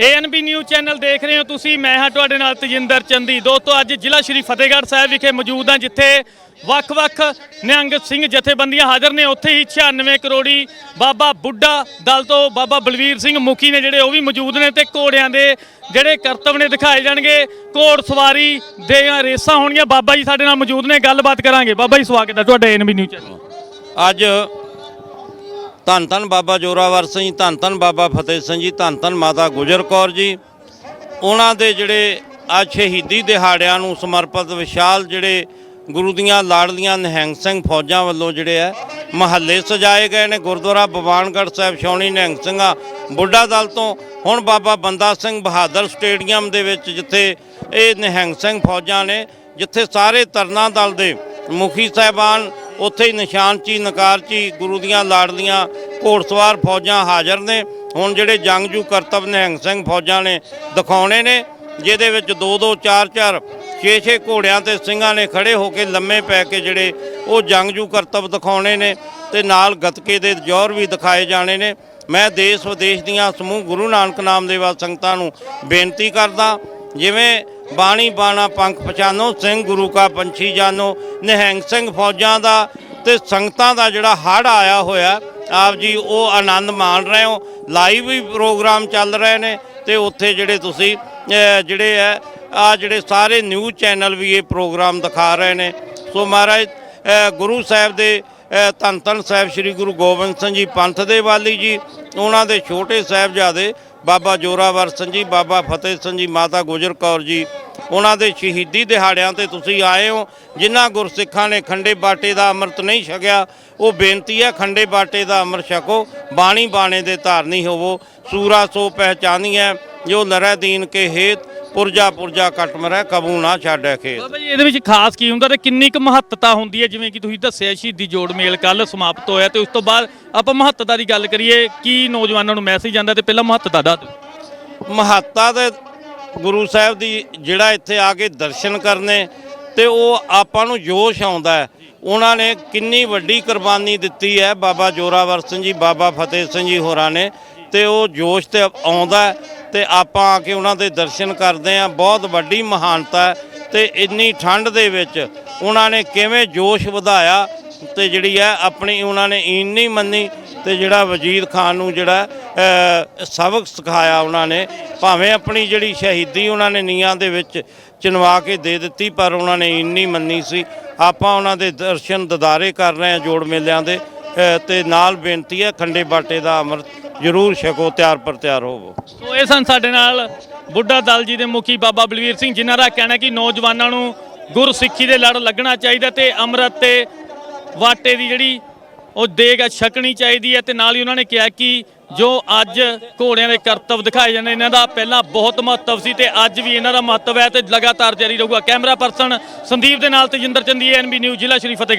ANB news channel ਦੇਖ ਰਹੇ ਹੋ ਤੁਸੀਂ। ਮੈਂ ਹਾਂ ਤੁਹਾਡੇ ਨਾਲ ਤਜਿੰਦਰ ਚੰਦੀ। ਦੋਸਤੋ, ਅੱਜ ਜ਼ਿਲ੍ਹਾ ਸ਼੍ਰੀ ਫਤਿਹਗੜ੍ਹ ਸਾਹਿਬ ਵਿਖੇ ਮੌਜੂਦ ਹਾਂ, ਜਿੱਥੇ ਵੱਖ-ਵੱਖ ਨਿਹੰਗ ਸਿੰਘ ਜਥੇਬੰਦੀਆਂ ਹਾਜ਼ਰ ਨੇ। ਉੱਥੇ ਹੀ 96 ਕਰੋੜੀ ਬਾਬਾ ਬੁੱਢਾ ਦਲ ਤੋਂ ਬਾਬਾ ਬਲਵੀਰ ਸਿੰਘ ਮੁਖੀ ਨੇ ਜਿਹੜੇ ਉਹ ਵੀ ਮੌਜੂਦ ਨੇ ਤੇ ਘੋੜਿਆਂ ਦੇ ਜਿਹੜੇ ਕਰਤੱਵ ਨੇ ਦਿਖਾਏ ਜਾਣਗੇ। ਘੋੜ ਸਵਾਰੀ ਦੇ ਰੇਸਾਂ ਹੋਣਗੀਆਂ। ਬਾਬਾ ਜੀ ਸਾਡੇ ਨਾਲ ਮੌਜੂਦ ਨੇ। ਗੱਲਬਾਤ ਕਰਾਂਗੇ। ਬਾਬਾ ਜੀ, ਸਵਾਗਤ ਹੈ ਤੁਹਾਡਾ ਏਐਨਬੀ ਨਿਊਜ਼ ਚੈਨਲ ਅੱਜ ਧੰਨ ਧੰਨ ਬਾਬਾ ਜੋਰਾਵਰ ਸਿੰਘ ਜੀ, ਧੰਨ ਧੰਨ ਬਾਬਾ ਫਤਿਹ ਸਿੰਘ ਜੀ, ਧੰਨ ਧੰਨ ਮਾਤਾ ਗੁਜਰ ਕੌਰ ਜੀ। ਉਹਨਾਂ ਦੇ ਜਿਹੜੇ ਅੱਜ ਸ਼ਹੀਦੀ ਦਿਹਾੜਿਆਂ ਨੂੰ ਸਮਰਪਿਤ ਵਿਸ਼ਾਲ ਜਿਹੜੇ ਗੁਰੂ ਦੀਆਂ ਲਾੜਲੀਆਂ ਨਿਹੰਗ ਸਿੰਘ ਫੌਜਾਂ ਵੱਲੋਂ ਜਿਹੜੇ ਆ ਮਹੱਲੇ ਸਜਾਏ ਗਏ ਨੇ। ਗੁਰਦੁਆਰਾ ਬਵਾਨਗੜ੍ਹ ਸਾਹਿਬ ਛਾਉਣੀ ਨਿਹੰਗ ਸਿੰਘਾਂ ਬੁੱਢਾ ਦਲ ਤੋਂ। ਹੁਣ ਬਾਬਾ ਬੰਦਾ ਸਿੰਘ ਬਹਾਦਰ ਸਟੇਡੀਅਮ ਦੇ ਵਿੱਚ ਜਿੱਥੇ ਇਹ ਨਿਹੰਗ ਸਿੰਘ ਫੌਜਾਂ ਨੇ, ਜਿੱਥੇ ਸਾਰੇ ਤਰਨਾ ਦਲ ਦੇ ਮੁਖੀ ਸਾਹਿਬਾਨ ਉੱਥੇ ਹੀ ਨਿਸ਼ਾਨਚੀ ਨਕਾਰਚੀ ਗੁਰੂ ਦੀਆਂ ਲਾੜਲੀਆਂ, ਘੋੜਸਵਾਰ ਫੌਜਾਂ ਹਾਜ਼ਰ ਨੇ। ਹੁਣ ਜਿਹੜੇ ਜੰਗਜੂ ਕਰਤੱਵ ਨਿਹੰਗ ਸਿੰਘ ਫੌਜਾਂ ਨੇ ਦਿਖਾਉਣੇ ਨੇ, ਜਿਹਦੇ ਵਿੱਚ 2 2 4 4 6 6 ਘੋੜਿਆਂ ਤੇ ਸਿੰਘਾਂ ਨੇ ਖੜੇ ਹੋ ਕੇ ਲੰਮੇ ਪੈ ਕੇ ਜਿਹੜੇ ਉਹ ਜੰਗਜੂ ਕਰਤੱਵ ਦਿਖਾਉਣੇ ਨੇ ਤੇ ਨਾਲ ਗਤਕੇ ਦੇ ਜ਼ੋਰ ਵੀ ਦਿਖਾਏ ਜਾਣੇ ਨੇ। ਮੈਂ ਦੇਸ਼ ਵਿਦੇਸ਼ ਦੀਆਂ ਸਮੂਹ ਗੁਰੂ ਨਾਨਕ ਨਾਮ ਦੇ ਸੰਗਤਾਂ ਨੂੰ ਬੇਨਤੀ ਕਰਦਾ, ਜਿਵੇਂ ਬਾਣੀ ਬਾਣਾ ਪੰਖ ਪਛਾਨੋ, ਸਿੰਘ ਗੁਰੂ ਕਾ ਪੰਛੀ ਜਾਨੋ, ਨਿਹੰਗ ਸਿੰਘ ਫੌਜਾਂ ਦਾ ਤੇ ਸੰਗਤਾਂ ਦਾ ਜਿਹੜਾ ਹੜ ਆਇਆ ਹੋਇਆ, ਆਪ ਜੀ ਉਹ ਆਨੰਦ ਮਾਣ ਰਹੇ ਹੋ। ਲਾਈਵ ਵੀ ਪ੍ਰੋਗਰਾਮ ਚੱਲ ਰਹੇ ਨੇ ਤੇ ਉੱਥੇ ਜਿਹੜੇ ਤੁਸੀਂ ਜਿਹੜੇ ਹੈ, ਆ ਜਿਹੜੇ ਸਾਰੇ ਨਿਊਜ਼ ਚੈਨਲ ਵੀ ਇਹ ਪ੍ਰੋਗਰਾਮ ਦਿਖਾ ਰਹੇ ਨੇ। ਸੋ ਮਹਾਰਾਜ ਗੁਰੂ ਸਾਹਿਬ ਦੇ ਧੰਨ ਧੰਨ ਸਾਹਿਬ ਸ੍ਰੀ ਗੁਰੂ ਗੋਬਿੰਦ ਸਿੰਘ ਜੀ ਪੰਥ ਦੇ ਵਾਲੀ ਜੀ, ਉਹਨਾਂ ਦੇ ਛੋਟੇ ਸਾਹਿਬਜ਼ਾਦੇ ਬਾਬਾ ਜੋਰਾਵਰ ਸਿੰਘ ਜੀ, ਬਾਬਾ ਫਤਿਹ ਸਿੰਘ ਜੀ, ਮਾਤਾ ਗੁਜਰ ਕੌਰ ਜੀ ਉਹਨਾਂ ਦੇ ਸ਼ਹੀਦੀ ਦਿਹਾੜਿਆਂ ਤੇ ਤੁਸੀਂ ਆਏ ਹੋ। ਜਿਨ੍ਹਾਂ ਗੁਰਸਿੱਖਾਂ ਨੇ ਖੰਡੇ ਬਾਟੇ ਦਾ ਅੰਮ੍ਰਿਤ ਨਹੀਂ ਛਕਿਆ ਉਹ ਬੇਨਤੀ ਹੈ ਖੰਡੇ ਬਾਟੇ ਦਾ ਅੰਮ੍ਰਿਤ ਛਕੋ ਬਾਣੀ ਬਾਣੇ ਦੇ ਧਾਰਨੀ ਹੋਵੋ। ਸੂਰਾ ਸੋ ਪਹਿਚਾਨੀਐ ਜੋ ਲਰੈ ਦੀਨ ਕੇ ਹੇਤ ਪੁਰਜਾ ਪੁਰਜਾ ਕਟ ਮਰੈ ਕਬੂ ਨਾ ਛਾੜੈ ਖੇਤ। ਬਾਬਾ ਜੀ ਇਹਦੇ ਵਿੱਚ ਖਾਸ ਕੀ ਹੁੰਦਾ ਤੇ ਕਿੰਨੀ ਕੁ ਮਹੱਤਤਾ ਹੁੰਦੀ ਹੈ? ਜਿਵੇਂ ਕਿ ਤੁਸੀਂ ਦੱਸਿਆ ਸ਼ਹੀਦੀ ਜੋੜ ਮੇਲ ਕੱਲ ਸਮਾਪਤ ਹੋਇਆ ਤੇ ਉਸ ਤੋਂ ਬਾਅਦ ਆਪਾਂ ਮਹੱਤਤਾ ਦੀ ਗੱਲ ਕਰੀਏ ਕੀ ਨੌਜਵਾਨਾਂ ਨੂੰ ਮੈਸੇਜ ਜਾਂਦਾ ਤੇ ਪਹਿਲਾਂ ਮਹੱਤਤਾ ਦਿਓ। ਮਹੱਤਤਾ ਦੇ ਗੁਰੂ ਸਾਹਿਬ ਦੀ ਜਿਹੜਾ ਇੱਥੇ ਆ ਕੇ ਦਰਸ਼ਨ ਕਰਨੇ ਤੇ ਉਹ ਆਪਾਂ ਨੂੰ ਜੋਸ਼ ਆਉਂਦਾ ਹੈ। ਉਹਨਾਂ ਨੇ ਕਿੰਨੀ ਵੱਡੀ ਕੁਰਬਾਨੀ ਦਿੱਤੀ ਹੈ ਬਾਬਾ ਜੋਰਾਵਰ ਸਿੰਘ ਜੀ, ਬਾਬਾ ਫਤਿਹ ਸਿੰਘ ਜੀ ਹੋਰਾਂ ਨੇ ਤੇ ਉਹ ਜੋਸ਼ ਤੇ ਆਉਂਦਾ ਹੈ ਤੇ ਆਪਾਂ ਆ ਕੇ ਉਹਨਾਂ ਦੇ ਦਰਸ਼ਨ ਕਰਦੇ ਆ ਬਹੁਤ ਵੱਡੀ ਮਹਾਨਤਾ ਹੈ ਤੇ ਇੰਨੀ ਠੰਡ ਦੇ ਵਿੱਚ ਉਹਨਾਂ ਨੇ ਕਿਵੇਂ ਜੋਸ਼ ਵਧਾਇਆ ਤੇ ਜਿਹੜੀ ਹੈ ਆਪਣੀ ਉਹਨਾਂ ਨੇ ਈਨ ਨਹੀਂ ਮੰਨੀ ਤੇ ਜਿਹੜਾ ਵਜੀਦ ਖਾਨ ਨੂੰ ਜਿਹੜਾ ਸਬਕ ਸਿਖਾਇਆ ਉਹਨਾਂ ਨੇ। ਭਾਵੇਂ ਆਪਣੀ ਜਿਹੜੀ ਸ਼ਹੀਦੀ ਉਹਨਾਂ ਨੇ ਨੀਆਂ ਦੇ ਵਿੱਚ ਚਿਣਵਾ ਕੇ ਦੇ ਦਿੱਤੀ ਪਰ ਉਹਨਾਂ ਨੇ ਇੰਨੀ ਮੰਨੀ ਸੀ ਆਪਾਂ ਉਹਨਾਂ ਦੇ ਦਰਸ਼ਨ ਦਿਦਾਰੇ ਕਰ ਰਹੇ ਹਾਂ ਜੋੜ ਮੇਲਿਆਂ ਦੇ ਅ, ਤੇ ਨਾਲ ਬੇਨਤੀ ਹੈ ਖੰਡੇ ਬਾਟੇ ਦਾ ਅੰਮ੍ਰਿਤ ਜ਼ਰੂਰ ਛਕੋ ਤਿਆਰ ਪਰ ਤਿਆਰ ਹੋਵੋ। ਸੋ ਇਹ ਸਨ ਸਾਡੇ ਨਾਲ ਬੁੱਢਾ ਦਲ ਜੀ ਦੇ ਮੁਖੀ ਬਾਬਾ ਬਲਵੀਰ ਸਿੰਘ ਜਿਨ੍ਹਾਂ ਦਾ ਕਹਿਣਾ ਕਿ ਨੌਜਵਾਨਾਂ ਨੂੰ ਗੁਰਸਿੱਖੀ ਦੇ ਲੜ ਲੱਗਣਾ ਚਾਹੀਦਾ ਤੇ ਅੰਮ੍ਰਿਤ ਤੇ ਵਾਟੇ ਦੀ ਜਿਹੜੀ ਉਹ ਦੇਗ ਆ ਛਕਣੀ ਚਾਹੀਦੀ ਹੈ ਤੇ ਨਾਲ ਹੀ ਉਹਨਾਂ ਨੇ ਕਿਹਾ ਕਿ ਜੋ ਅੱਜ ਘੋੜਿਆਂ ਦੇ ਕਰਤੱਵ ਦਿਖਾਏ ਜਾਂਦੇ ਇਹਨਾਂ ਦਾ ਪਹਿਲਾਂ ਬਹੁਤ ਮਹੱਤਵ ਸੀ ਤੇ ਅੱਜ ਵੀ ਇਹਨਾਂ ਦਾ ਮਹੱਤਵ ਹੈ ਤੇ ਲਗਾਤਾਰ ਜਾਰੀ ਰਹੂਗਾ। ਕੈਮਰਾ ਪਰਸਨ ਸੰਦੀਪ ਦੇ ਨਾਲ ਤੇਜਿੰਦਰ ਚੰਦੀ ਐਨਬੀ ਨਿਊਜ਼, ਜ਼ਿਲ੍ਹਾ ਸ਼੍ਰੀ ਫਤਿਹਗੜ੍ਹ।